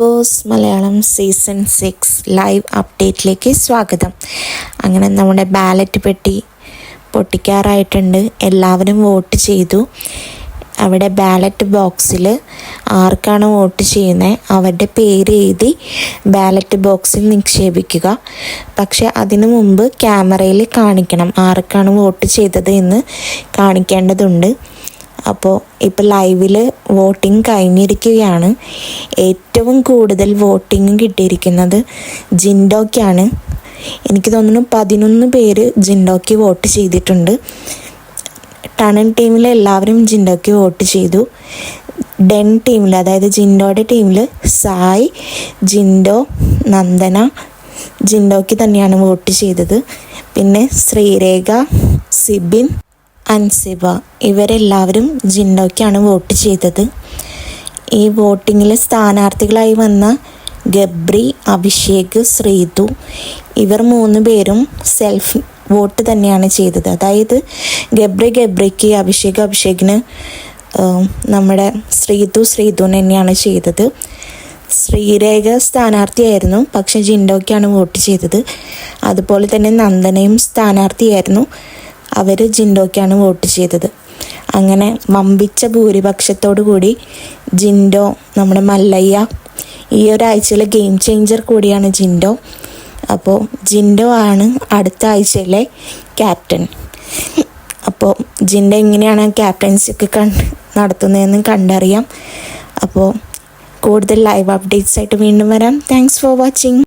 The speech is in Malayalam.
Boss Malayalam season six live അപ്ഡേറ്റിലേക്ക് സ്വാഗതം. അങ്ങനെ നമ്മുടെ ബാലറ്റ് പെട്ടി പൊട്ടിക്കാറായിട്ടുണ്ട്. എല്ലാവരും വോട്ട് ചെയ്തു. അവിടെ ബാലറ്റ് ബോക്സിൽ ആർക്കാണ് വോട്ട് ചെയ്യുന്നത് അവരുടെ പേര് എഴുതി ബാലറ്റ് ബോക്സിൽ നിക്ഷേപിക്കുക. പക്ഷെ അതിനു മുമ്പ് ക്യാമറയിൽ കാണിക്കണം ആർക്കാണ് വോട്ട് ചെയ്തത് എന്ന് കാണിക്കേണ്ടതുണ്ട്. അപ്പോൾ ഇപ്പോൾ ലൈവിൽ വോട്ടിംഗ് കഴിഞ്ഞിരിക്കുകയാണ്. ഏറ്റവും കൂടുതൽ വോട്ടിംഗ് കിട്ടിയിരിക്കുന്നത് ജിൻഡോയ്ക്കാണ്. എനിക്ക് തോന്നുന്നു പതിനൊന്ന് പേര് ജിൻഡോയ്ക്ക് വോട്ട് ചെയ്തിട്ടുണ്ട്. ടണൻ ടീമിൽ എല്ലാവരും ജിൻഡോയ്ക്ക് വോട്ട് ചെയ്തു. ഡെൻ ടീമിൽ അതായത് ജിൻഡോയുടെ ടീമിൽ സായ് ജിൻഡോ നന്ദന ജിൻഡോയ്ക്ക് തന്നെയാണ് വോട്ട് ചെയ്തത്. പിന്നെ ശ്രീരേഖ സിബിൻ അൻസിബ. ഇവരെല്ലാവരും ജിൻഡോയ്ക്കാണ് വോട്ട് ചെയ്തത്. ഈ വോട്ടിങ്ങിൽ സ്ഥാനാർത്ഥികളായി വന്ന ഗബ്രി അഭിഷേക് ശ്രീതു ഇവർ മൂന്ന് പേരും സെൽഫ് വോട്ട് തന്നെയാണ് ചെയ്തത്. അതായത് ഗബ്രി ഗബ്രിക്ക് അഭിഷേക് അഭിഷേകിന് നമ്മുടെ ശ്രീതു ശ്രീതു തന്നെയാണ് ചെയ്തത്. ശ്രീരേഖ സ്ഥാനാർത്ഥിയായിരുന്നു പക്ഷെ ജിൻഡോയ്ക്കാണ് വോട്ട് ചെയ്തത്. അതുപോലെ തന്നെ നന്ദനയും സ്ഥാനാർത്ഥിയായിരുന്നു. അവർ ജിൻഡോയ്ക്കാണ് വോട്ട് ചെയ്തത്. അങ്ങനെ വമ്പിച്ച ഭൂരിപക്ഷത്തോടു കൂടി ജിൻഡോ നമ്മുടെ മല്ലയ്യ ഈ ഒരാഴ്ചയിലെ ഗെയിം ചേഞ്ചർ കൂടിയാണ് ജിൻഡോ. അപ്പോൾ ജിൻഡോ ആണ് അടുത്ത ആഴ്ചയിലെ ക്യാപ്റ്റൻ അപ്പോൾ ജിൻഡോ എങ്ങനെയാണ് ക്യാപ്റ്റൻസി ഒക്കെ കണ്ട് നടത്തുന്നതെന്ന് കണ്ടറിയാം. അപ്പോൾ കൂടുതൽ ലൈവ് അപ്ഡേറ്റ്സ് ആയിട്ട് വീണ്ടും വരാം. Thanks for watching